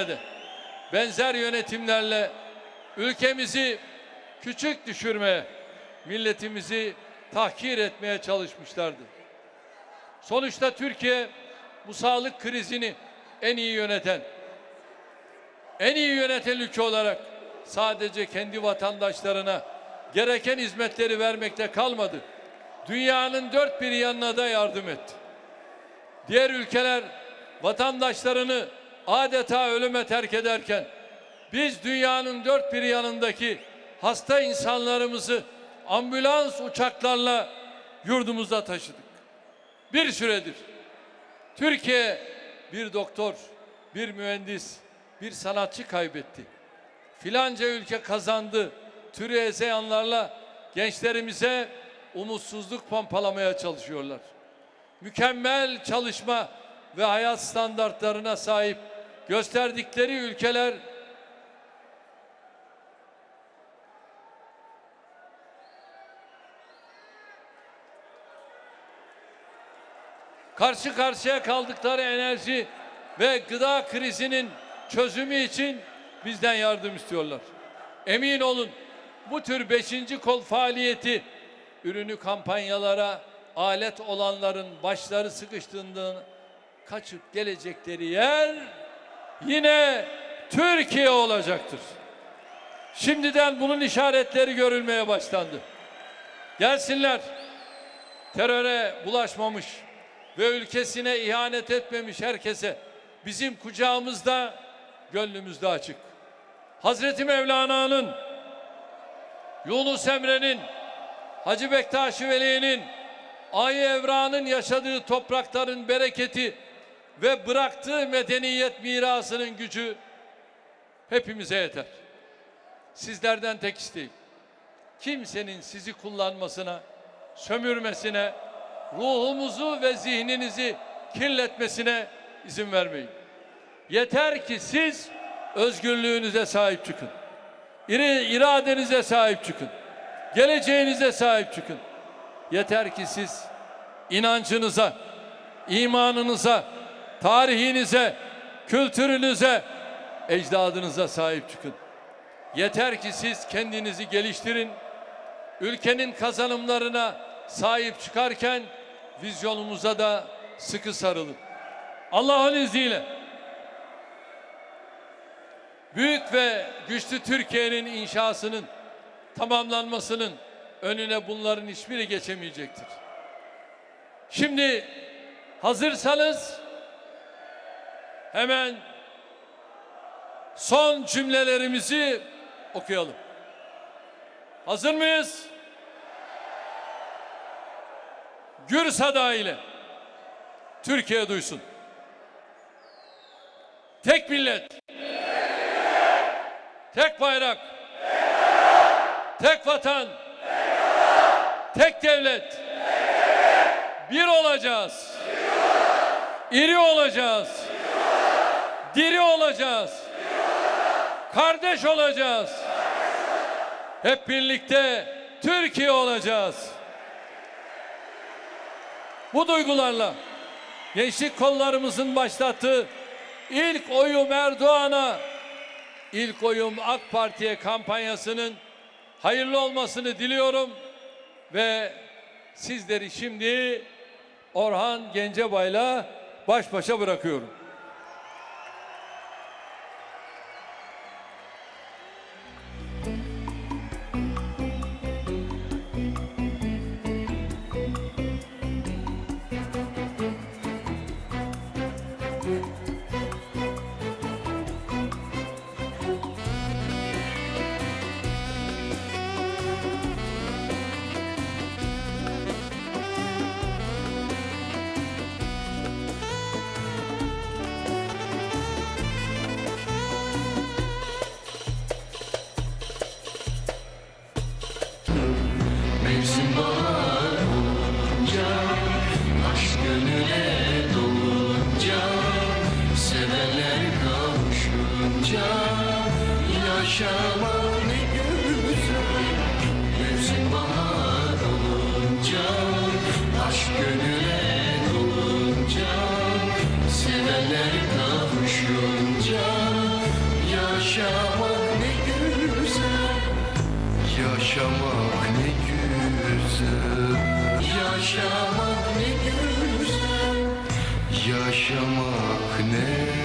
öncesinde de benzer yönetimlerle ülkemizi küçük düşürmeye, milletimizi tahkir etmeye çalışmışlardı. Sonuçta Türkiye bu sağlık krizini en iyi yöneten, en iyi yöneten ülke olarak sadece kendi vatandaşlarına gereken hizmetleri vermekte kalmadı. Dünyanın dört bir yanına da yardım etti. Diğer ülkeler vatandaşlarını adeta ölüme terk ederken biz dünyanın dört bir yanındaki hasta insanlarımızı ambulans uçaklarla yurdumuza taşıdık. Bir süredir Türkiye bir doktor, bir mühendis, bir sanatçı kaybetti. Filanca ülke kazandı. Türü ezeyanlarla gençlerimize umutsuzluk pompalamaya çalışıyorlar. Mükemmel çalışma ve hayat standartlarına sahip gösterdikleri ülkeler karşı karşıya kaldıkları enerji ve gıda krizinin çözümü için bizden yardım istiyorlar. Emin olun bu tür beşinci kol faaliyeti ürünü kampanyalara alet olanların başları sıkıştığında kaçıp gelecekleri yer yine Türkiye olacaktır. Şimdiden bunun işaretleri görülmeye başlandı. Gelsinler teröre bulaşmamış ve ülkesine ihanet etmemiş herkese bizim kucağımızda gönlümüzde açık. Hazreti Mevlana'nın Yunus Emre'nin Hacı Bektaş Veli'nin Ayı Evran'ın yaşadığı toprakların bereketi ve bıraktığı medeniyet mirasının gücü hepimize yeter. Sizlerden tek isteğim kimsenin sizi kullanmasına, sömürmesine, ruhumuzu ve zihninizi kirletmesine izin vermeyin. Yeter ki siz özgürlüğünüze sahip çıkın. İri, iradenize sahip çıkın. Geleceğinize sahip çıkın. Yeter ki siz inancınıza, imanınıza, tarihinize, kültürünüze, ecdadınıza sahip çıkın. Yeter ki siz kendinizi geliştirin. Ülkenin kazanımlarına sahip çıkarken vizyonumuza da sıkı sarılın. Allah'ın izniyle büyük ve güçlü Türkiye'nin inşasının tamamlanmasının önüne bunların hiçbiri geçemeyecektir. Şimdi hazırsanız hemen son cümlelerimizi okuyalım. Hazır mıyız? Gür sada ile Türkiye duysun. Tek millet. Tek bayrak. Tek vatan. Tek devlet. Bir olacağız. İri olacağız. Diri olacağız. Kardeş olacağız. Hep birlikte Türkiye olacağız. Bu duygularla gençlik kollarımızın başlattığı ilk oyum Erdoğan'a, ilk oyum AK Parti'ye kampanyasının hayırlı olmasını diliyorum ve sizleri şimdi Orhan Gencebay'la baş başa bırakıyorum. Yaşamak ne güzel Yaşamak ne güzel Yaşamak ne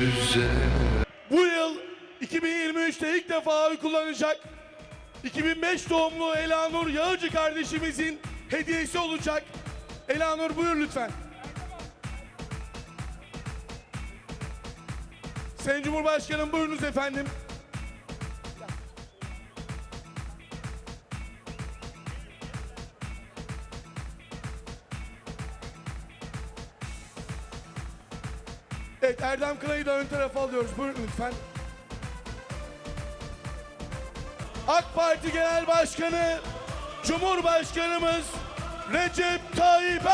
güzel Bu yıl 2023'te ilk defa oy kullanacak 2005 doğumlu Elanur Yağcı kardeşimizin hediyesi olacak. Elanur buyur lütfen. Sayın Cumhurbaşkanım buyurunuz efendim. Evet Erdem Kınay'ı da ön tarafa alıyoruz. Buyurun lütfen. AK Parti Genel Başkanı Cumhurbaşkanımız Recep Tayyip